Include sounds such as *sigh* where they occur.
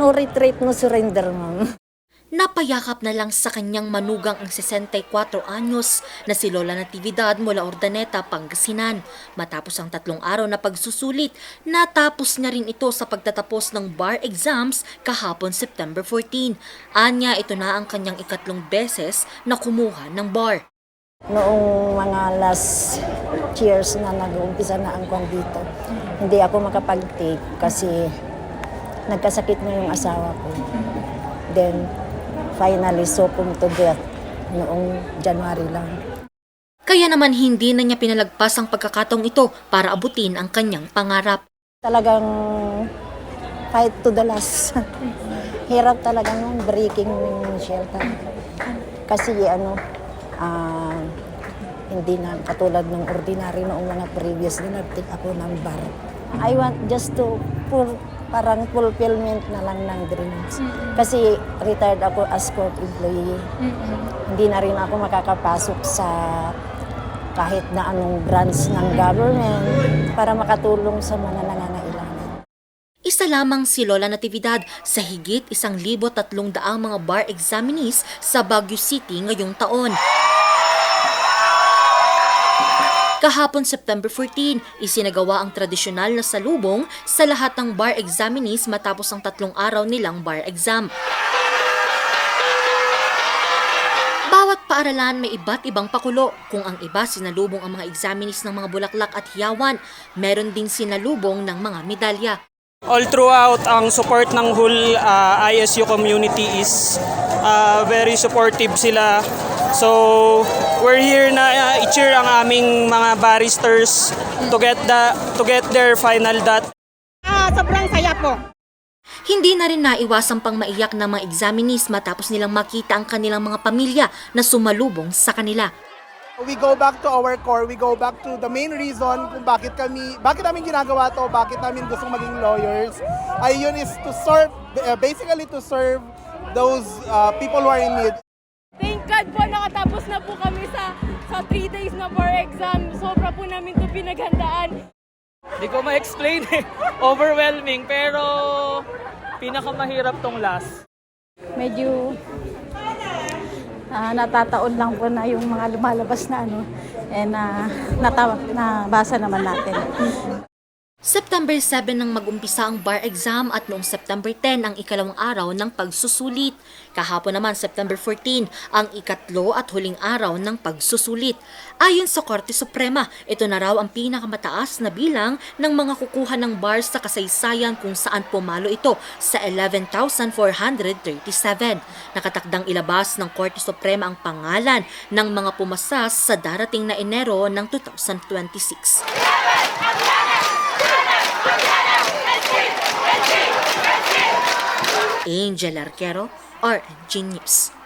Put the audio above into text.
No retreat, no surrender, ma'am. Napayakap na lang sa kanyang manugang ang 64 anyos na si Lola Natividad mula Ordaneta, Pangasinan. Matapos ang tatlong araw na pagsusulit, natapos niya rin ito sa pagtatapos ng bar exams kahapon September 14. Anya, ito na ang kanyang ikatlong beses na kumuha ng bar. Noong mga last years na nag-uumpisa na ang kwan dito, hindi ako makapag-take kasi nagkasakit na yung asawa ko. Then, finally, succumb to death noong January lang. Kaya naman hindi na niya pinalagpas ang pagkakataong ito para abutin ang kanyang pangarap. Talagang fight to the last. *laughs* Hirap talaga nung breaking ng shelter. Kasi ano, ah, hindi na katulad ng ordinary noong mga previous na nag-take ako ng bar. I want just to full, parang fulfillment na lang ng dreams. Kasi retired ako as court employee. Hindi na rin ako makakapasok sa kahit na anong branch ng government para makatulong sa mga nangangailangan. Isa lamang si Lola Natividad sa higit isang libo tatlong daang mga bar examinees sa Baguio City ngayong taon. Kahapon September 14, isinagawa ang tradisyonal na salubong sa lahat ng bar examinees matapos ang tatlong araw nilang bar exam. Bawat paaralan may iba't ibang pakulo. Kung ang iba sinalubong ang mga examinees ng mga bulaklak at hiyawan, meron din sinalubong ng mga medalya. All throughout, ang support ng whole uh, ISU community is uh, very supportive sila. So, we're here na uh, i-cheer ang aming mga barristers to get the to get their final dot. Ah, sobrang saya po. Hindi na rin naiwasang pang maiyak ng mga examinees matapos nilang makita ang kanilang mga pamilya na sumalubong sa kanila. We go back to our core, we go back to the main reason kung bakit kami, bakit namin ginagawa to, bakit namin gustong maging lawyers. Ay yun is to serve, basically to serve those uh, people who are in need. God po nakatapos na po kami sa sa 3 days na bar exam. Sobra po namin to pinaghandaan. Hindi ko ma-explain eh. Overwhelming, pero pinakamahirap tong last. medyo ah, natataon lang po na yung mga lumalabas na ano and uh, natawa, nabasa naman natin. September 7 nang mag-umpisa ang bar exam at noong September 10 ang ikalawang araw ng pagsusulit. Kahapon naman September 14 ang ikatlo at huling araw ng pagsusulit. Ayon sa Korte Suprema, ito na raw ang pinakamataas na bilang ng mga kukuha ng bar sa kasaysayan kung saan pumalo ito sa 11,437. Nakatakdang ilabas ng Korte Suprema ang pangalan ng mga pumasa sa darating na Enero ng 2026. Angel Arquero, RNG News.